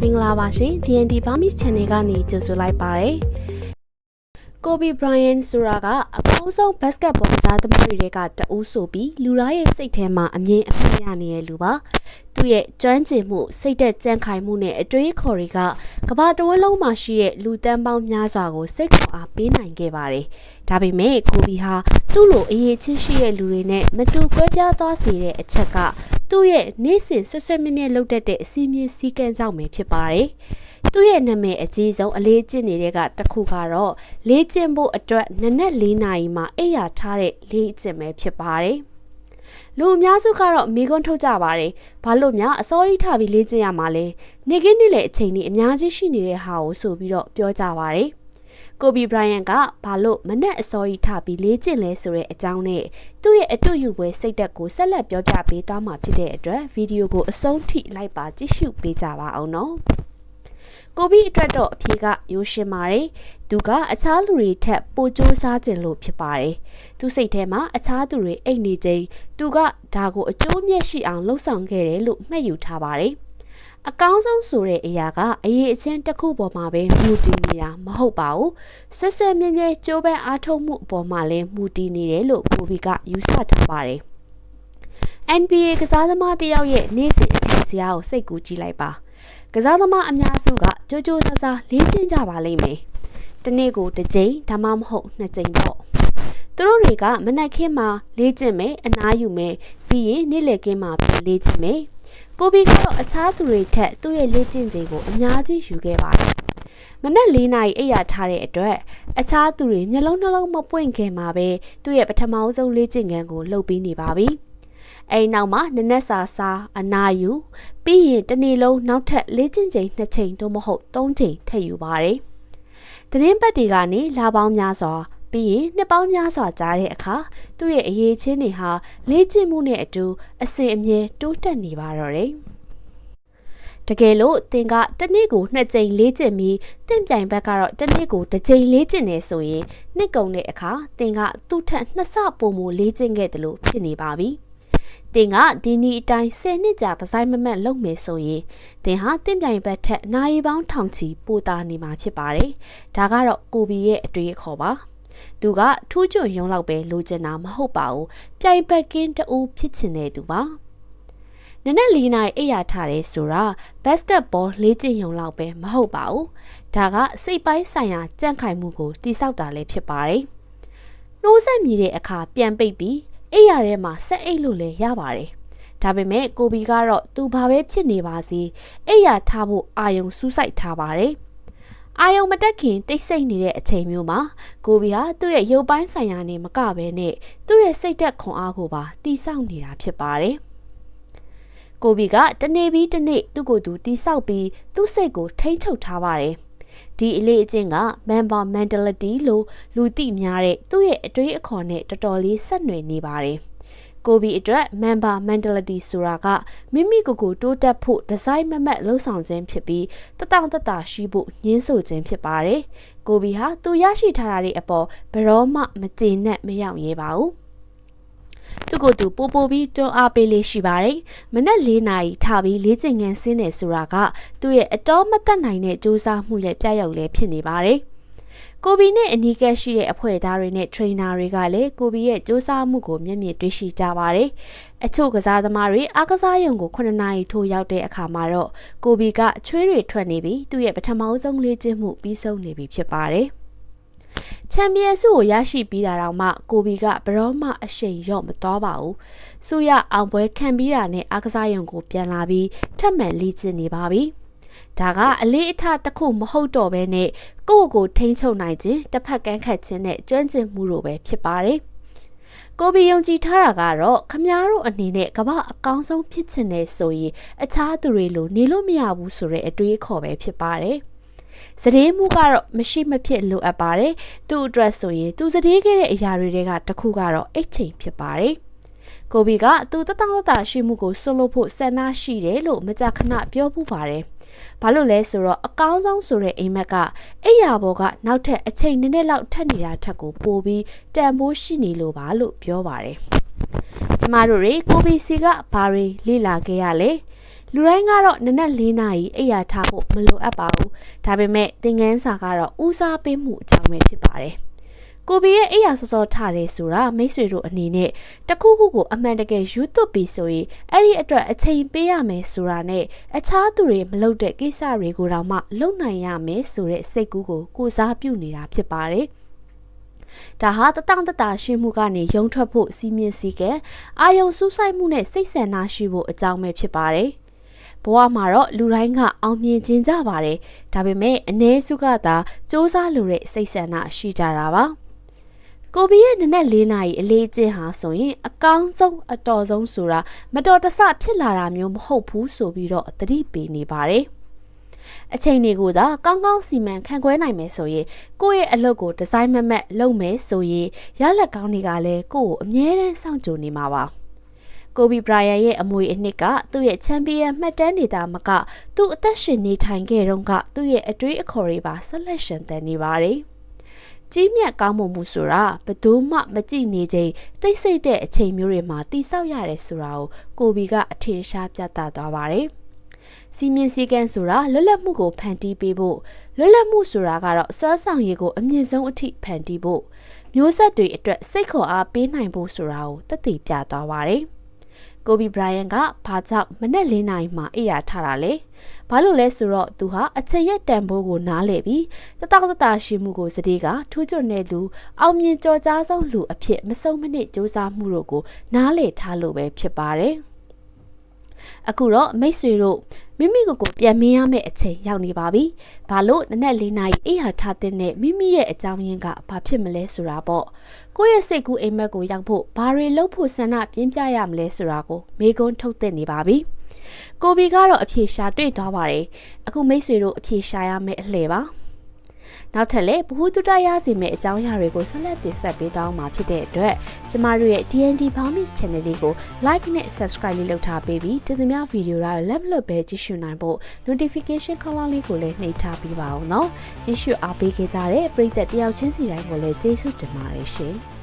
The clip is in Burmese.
မင်္ဂလာပါရှင် DND Burmese Channel ကနေကြိုဆိုလိုက်ပါရယ်ကိုဘီဘရိုင်ယန်ဆိုတာကအကောင်းဆုံးဘတ်စကတ်ဘောကစားသမားတွေကတအူးဆိုပြီးလူသားရဲ့စိတ်ထဲမှာအမြင်အမှတ်ရနေတဲ့လူပါသူ့ရဲ့ကျွမ်းကျင်မှုစိတ်သက်ကြံ့ခိုင်မှုနဲ့အတွေးခေါ်တွေကကမ္ဘာတစ်ဝန်းလုံးမှာရှိတဲ့လူတန်းပေါင်းများစွာကိုစိတ်ခေါ်အားပေးနိုင်ခဲ့ပါတယ်ဒါပေမဲ့ကိုဘီဟာသူ့လိုအရေးချင်းရှိတဲ့လူတွေနဲ့မတူကွဲပြားသွားစေတဲ့အချက်က သူ့ရဲ့နေ့စဉ်ဆွဆွမြဲမြဲလုပ်တတ်တဲ့အစီအမင်းစည်းကမ်းကြောင့်ပဲဖြစ်ပါတယ်။သူ့ရဲ့နာမည်အကြီးဆုံးအလေးကျင့်နေတဲ့ကတစ်ခုကတော့လေးကျင့်ဖို့အတွက်နနက်၄နာရီမှအိယာထားတဲ့လေးကျင့်ပဲဖြစ်ပါတယ်။လူအများစုကတော့မိကွန်းထုတ်ကြပါတယ်။ဘာလို့များအစောကြီးထားပြီးလေးကျင့်ရမှာလဲ။နေကင်းနေ့လေအချိန်ကြီးအများကြီးရှိနေတဲ့ဟာကိုဆိုပြီးတော့ပြောကြပါတယ်။ ကိုဘီဘရိုင်ယန်ကဘာလို့မနဲ့အစောကြီးထပြီးလေးကျင့်လဲဆိုတဲ့အကြောင်းနဲ့သူ့ရဲ့အတူယူပွဲစိတ်သက်ကိုဆက်လက်ပြောပြပေးသွားမှာဖြစ်တဲ့အတွက်ဗီဒီယိုကိုအဆုံးထိလိုက်ပါကြည့်ရှုပေးကြပါအောင်နော်ကိုဘီအတွက်တော့အဖြေကရိုးရှင်းပါတယ်။သူကအခြားလူတွေထက်ပိုကြိုးစားခြင်းလို့ဖြစ်ပါတယ်။သူစိတ်ထဲမှာအခြားသူတွေအိတ်နေခြင်းသူကဒါကိုအကျိုးမြတ်ရှိအောင်လှုံ့ဆော်ခဲ့တယ်လို့မှတ်ယူထားပါတယ်။ အကောင်းဆုံးဆိုတဲ့အရာကအရေးအချင်းတစ်ခုပေါ်မှာပဲမူတည်နေတာမဟုတ်ပါဘူးဆွဆွမြဲမြဲကြိုးပမ်းအားထုတ်မှုအပေါ်မှာလည်းမူတည်နေတယ်လို့ကိုဗီကယူဆထားပါတယ် NBA ကစားသမားတယောက်ရဲ့နေ့စဉ်အချိန်စရာကိုစိတ်ကူးကြည့်လိုက်ပါကစားသမားအများစုကကြိုးကြိုးစားစားလေ့ကျင့်ကြပါလိမ့်မယ်တနေ့ကိုတစ်ကြိမ်ဒါမှမဟုတ်နှစ်ကြိမ်ပေါ့သူတို့တွေကမနက်ခင်းမှာလေ့ကျင့်မယ်အနားယူမယ်ပြီးရင်နေ့လယ်ခင်းမှာပြန်လေ့ကျင့်မယ် ကိုဘီကတော့အခြားသူတွေထက်သူ့ရဲ့လေ့ကျင့်ချိန်ကိုအများကြီးယူခဲ့ပါတယ်။မနက်၄နာရီအိပ်ရာထားတဲ့အတွက်အခြားသူတွေမျက်လုံးနှလုံးမပွင့်ခင်မှာပဲသူ့ရဲ့ပထမဆုံးလေ့ကျင့်ခန်းကိုလုပ်ပြီးနေပါပြီ။အဲဒီနောက်မှာနနက်စာစားအနာယူပြီးရင်တနေ့လုံးနောက်ထပ်လေ့ကျင့်ချိန်2ချိန်သို့မဟုတ်3ချိန်ထပ်ယူပါတယ်။သတင်းပတ်တွေကနေလာပေါင်းများစွာ ပြီးရင်နှစ်ပေါင်းများစွာကြာတဲ့အခါသူ့ရဲ့အရေးချင်းတွေဟာလေ့ကျင့်မှုနဲ့အတူအစဉ်အမြဲတိုးတက်နေပါတော့တယ်တကယ်လို့သင်ကတနေ့ကိုနှစ်ကြိမ်လေးကျင့်ပြီးတင့်ပြိုင်ဘက်ကတော့တနေ့ကိုတစ်ကြိမ်လေးကျင့်နေဆိုရင်နှစ်ကုန်တဲ့အခါသင်ကသူ့ထက်နှစ်ဆပိုမိုလေးကျင့်ခဲ့တယ်လို့ဖြစ်နေပါပြီ။သင်ကဒီနီအတိုင်း10နှစ်ကြာဒီဇိုင်းမမတ်လုပ်မယ်ဆိုရင်သင်ဟာတင့်ပြိုင်ဘက်ထက်နိုင်ပေါင်းထောင်ချီပိုတာနေမှာဖြစ်ပါတယ်။ဒါကတော့ကိုဘီရဲ့အတွေ့အခေါ်ပါ။ သူကထူးချွန်ရုံလောက်ပဲလိုချင်တာမဟုတ်ပါဘူးပြိုင်ဘက်ကင်းတူဖြစ်ချင်တဲ့သူပါနနက်၄နာရီအိပ်ရာထားတယ်ဆိုတာဘတ်စကတ်ဘောလေ့ကျင့်ရုံလောက်ပဲမဟုတ်ပါဘူးဒါကစိတ်ပိုင်းဆိုင်ရာကြန့်ခိုင်မှုကိုတိဆောက်တာလည်းဖြစ်ပါတယ်နှိုးဆက်မြည်တဲ့အခါပြန်ပိတ်ပြီးအိပ်ရာထဲမှာဆက်အိတ်လို့လည်းရပါတယ်ဒါပေမဲ့ကိုဘီကတော့သူဘာပဲဖြစ်နေပါစေအိပ်ရာထားဖို့အာယုံစူးစိုက်ထားပါတယ် အာယုံမတက်ခင်တိတ်ဆိတ်နေတဲ့အချိန်မျိုးမှာကိုဘီဟာသူ့ရဲ့ရုပ်ပိုင်းဆိုင်ရာနေမကဘဲနဲ့သူ့ရဲ့စိတ်သက်ခွန်အားကိုပါတိဆောက်နေတာဖြစ်ပါတယ်။ကိုဘီကတနေ့ပြီးတနေ့သူ့ကိုယ်သူတိဆောက်ပြီးသူ့စိတ်ကိုထိမ့်ချုပ်ထားပါတယ်။ဒီအလေးအကျင့်က member mentality လို့လူသိများတဲ့သူ့ရဲ့အတွေးအခေါ်နဲ့တော်တော်လေးဆက်နွယ်နေပါတယ်။ ကိုဘီအတွက် member mentality ဆိုတာကမိမိကိုယ်ကိုတိုးတက်ဖို့ဒီဇိုင်းမမတ်လှုပ်ဆောင်ခြင်းဖြစ်ပြီးတတောင့်တတရှိဖို့ညှင်းဆိုခြင်းဖြစ်ပါတယ်။ကိုဘီဟာသူရရှိထားတာတွေအပေါ်ဘရောမှမကျေနပ်မရောက်ရဲပါဘူး။သူကိုယ်သူပိုပိုပြီးတွန်းအားပေးလေးရှိပါတယ်။မနက်၄နာရီထပြီးလေ့ကျင့်ခန်းဆင်းနေဆိုတာကသူ့ရဲ့အတော်မတက်နိုင်တဲ့စူးစမ်းမှုရဲ့ပြရောက်လည်းဖြစ်နေပါတယ်။ ကိုဘီနဲ့အနီးကပ်ရှိတဲ့အဖွဲ့သားတွေနဲ့ထရိနာတွေကလည်းကိုဘီရဲ့စ조사မှုကိုမျက်မြင်တွေ့ရှိကြပါတယ်။အချို့ကစားသမားတွေအားကစားရုံကို9နာရီထိုးရောက်တဲ့အခါမှာတော့ကိုဘီကချွေးတွေထွက်နေပြီးသူ့ရဲ့ပထမဆုံးလေ့ကျင့်မှုပြီးဆုံးနေပြီဖြစ်ပါတယ်။ချန်ပီယံဆုကိုရရှိပြီးတာတော့မှကိုဘီကဘရောမှအရှိန်ရော့မသွားပါဘူး။ဆုရအောင်ပွဲခံပြီးတာနဲ့အားကစားရုံကိုပြန်လာပြီးထပ်မံလေ့ကျင့်နေပါပြီ။ ဒါကအလေးအထားတစ်ခုမဟုတ်တော့ဘဲနဲ့ကိုယ့်ကိုယ်ထိန်းချုပ်နိုင်ခြင်းတစ်ဖက်ကန်းခတ်ခြင်းနဲ့ကျွမ်းကျင်မှုလိုပဲဖြစ်ပါတယ်။ကိုဘီယုံကြည်ထားတာကတော့ခမားတို့အနေနဲ့ကမ္ဘာအကောင်းဆုံးဖြစ်ချင်တယ်ဆိုရင်အခြားသူတွေလိုနေလို့မရဘူးဆိုတဲ့အတွေးအခေါ်ပဲဖြစ်ပါတယ်။စတဲ့မှုကတော့မရှိမဖြစ်လိုအပ်ပါတယ်။သူ့အတွက်ဆိုရင်သူစတဲ့ခဲ့တဲ့အရာတွေကတခုကတော့အိတ်ချိန်ဖြစ်ပါတယ်။ကိုဘီကသူတတောင့်တရှိမှုကိုဆွလို့ဖို့ဆန္ဒရှိတယ်လို့မကြာခဏပြောပူပါတယ်။ ဘာလို့လဲဆိုတော့အကောင်းဆုံးဆိုတဲ့အိမ်မက်ကအိယာဘော်ကနောက်ထပ်အချိန်နည်းနည်းလောက်ထပ်နေတာထက်ကိုပိုပြီးတန်ဖိုးရှိနေလို့ပါလို့ပြောပါတယ်ကျမတို့တွေကိုဘီစီကဘာတွေလေ့လာခဲ့ရလဲလူတိုင်းကတော့နနက်၄နာရီအိပ်ယာထားဖို့မလိုအပ်ပါဘူးဒါပေမဲ့သင်ငန်းစာကတော့ဦးစားပေးမှုအကြောင်းပဲဖြစ်ပါတယ် ကိုဘီရဲ့အိယာစောစောထားတယ်ဆိုတာမိတ်ဆွေတို့အနေနဲ့တခုခုကိုအမှန်တကယ်ယူသွတ်ပြီးဆိုရင်အဲ့ဒီအတွက်အချိန်ပေးရမယ်ဆိုတာနဲ့အခြားသူတွေမလုပ်တဲ့ကိစ္စတွေကိုတော့မှလုပ်နိုင်ရမယ်ဆိုတဲ့စိတ်ကူးကိုကိုစားပြုနေတာဖြစ်ပါတယ်ဒါဟာတတောင့်တတာရှိမှုကနေယုံထွက်ဖို့စီမင်းစည်းကဲအာယုံစူးစိုက်မှုနဲ့စိတ်ဆန္ဒရှိဖို့အကြောင်းပဲဖြစ်ပါတယ်။ဘဝမှာတော့လူတိုင်းကအောင်မြင်ခြင်းကြပါတယ်။ဒါပေမဲ့အ ਨੇ စုကသာစူးစမ်းလိုတဲ့စိတ်ဆန္ဒရှိကြတာပါ။ ကိုဘီရဲ့နနက်၄နာရီအလေးကျင့်ဟာဆိုရင်အကောင်းဆုံးအတော်ဆုံးဆိုတာမတော်တဆဖြစ်လာတာမျိုးမဟုတ်ဘူးဆိုပြီးတော့သတိပေးနေပါတယ်။အချိန်တွေကိုသာကောင်းကောင်းစီမံခန့်ခွဲနိုင်မယ်ဆိုရင်ကိုယ့်ရဲ့အလုပ်ကိုဒီဇိုင်းမမက်လုပ်မယ်ဆိုရင်ရလက်ကောင်းတွေကလည်းကိုယ့်ကိုအမြဲတမ်းစောင့်ကြိုနေမှာပါကိုဘီဘရိုင်ယန်ရဲ့အမွေအနှစ်ကသူ့ရဲ့ချန်ပီယံမှတ်တမ်းနေတာမကသူ့အသက်ရှင်နေထိုင်ခဲ့တုန်းကသူ့ရဲ့အတွေးအခေါ်တွေပါဆက်လက်ရှင်သန်နေပါတယ် ကြီးမြတ်ကောင်းမွန်မှုဆိုတာဘယ်သူမှမကြည့်နေချိန်တိတ်ဆိတ်တဲ့အချိန်မျိုးတွေမှာတိဆောက်ရတယ်ဆိုတာကိုကိုဘီကအထင်ရှားပြသသွားပါတယ်။စီမင်းစည်းကမ်းဆိုတာလွတ်လပ်မှုကိုဖန်တီးပေးဖို့လွတ်လပ်မှုဆိုတာကတော့စွမ်းဆောင်ရည်ကိုအမြင့်ဆုံးအထိဖန်တီးဖို့မျိုးဆက်တွေအတွက်စိတ်ခေါ်အားပေးနိုင်ဖို့ဆိုတာကိုတသိပြသွားပါတယ်။ ကိုဘီဘရိုင်ယန်ကဘာကြောင့်မနေ့၄နာရီမှအိယာထားတာလဲ။ဘာလို့လဲဆိုတော့သူဟာအချိန်ရက်တန်ဖိုးကိုနားလေပြီးတတောက်တတာရှိမှုကိုစတေးကထူးချွတ်နေသူအောင်မြင်ကြော်ကြားဆုံးလူအဖြစ်မဆုံးမနစ်စူးစမ်းမှုတို့ကိုနားလေထားလို့ပဲဖြစ်ပါတယ်။အခုတော့မိတ်ဆွေတို့ မိမိကိုယ်ကိုပြန်မင်းရမယ့်အချိန်ရောက်နေပါပြီ။ဘာလို့နနက်၄နာရီအိယာထားတဲ့နဲ့မိမိရဲ့အကြောင်းရင်းကဘာဖြစ်မလဲဆိုတာပေါ့။ကိုယ့်ရဲ့စိတ်ကူးအိမ်မက်ကိုရောက်ဖို့ဘာတွေလုပ်ဖို့ဆန္ဒပြင်းပြရမလဲဆိုတာကိုမေကွန်းထုတ်သင့်နေပါပြီ။ကိုဘီကတော့အဖြေရှာတွေ့သွားပါတယ်။အခုမိတ်ဆွေတို့အဖြေရှာရမယ့်အလှည့်ပါ။ နောက်ထပ်လည်းဘ ഹു တုတရစီမဲ့အကြောင်းအရာတွေကိုဆက်လက်တင်ဆက်ပေးတောင်းမှာဖြစ်တဲ့အတွက်ကျမတို့ရဲ့ DND Promise Channel လေးကို like နဲ့ subscribe လေးလုပ်ထားပေးပြီးတင်သမျှဗီဒီယိုတွေလက်မလွတ်ပဲကြည့်ရှုနိုင်ဖို့ notification ခေါင်းလောင်းလေးကိုလည်းနှိပ်ထားပေးပါအောင်နော်ကြည့်ရှုအားပေးခဲ့ကြတဲ့ပရိသတ်တယောက်ချင်းစီတိုင်းကိုလည်းကျေးဇူးတင်ပါတယ်ရှင်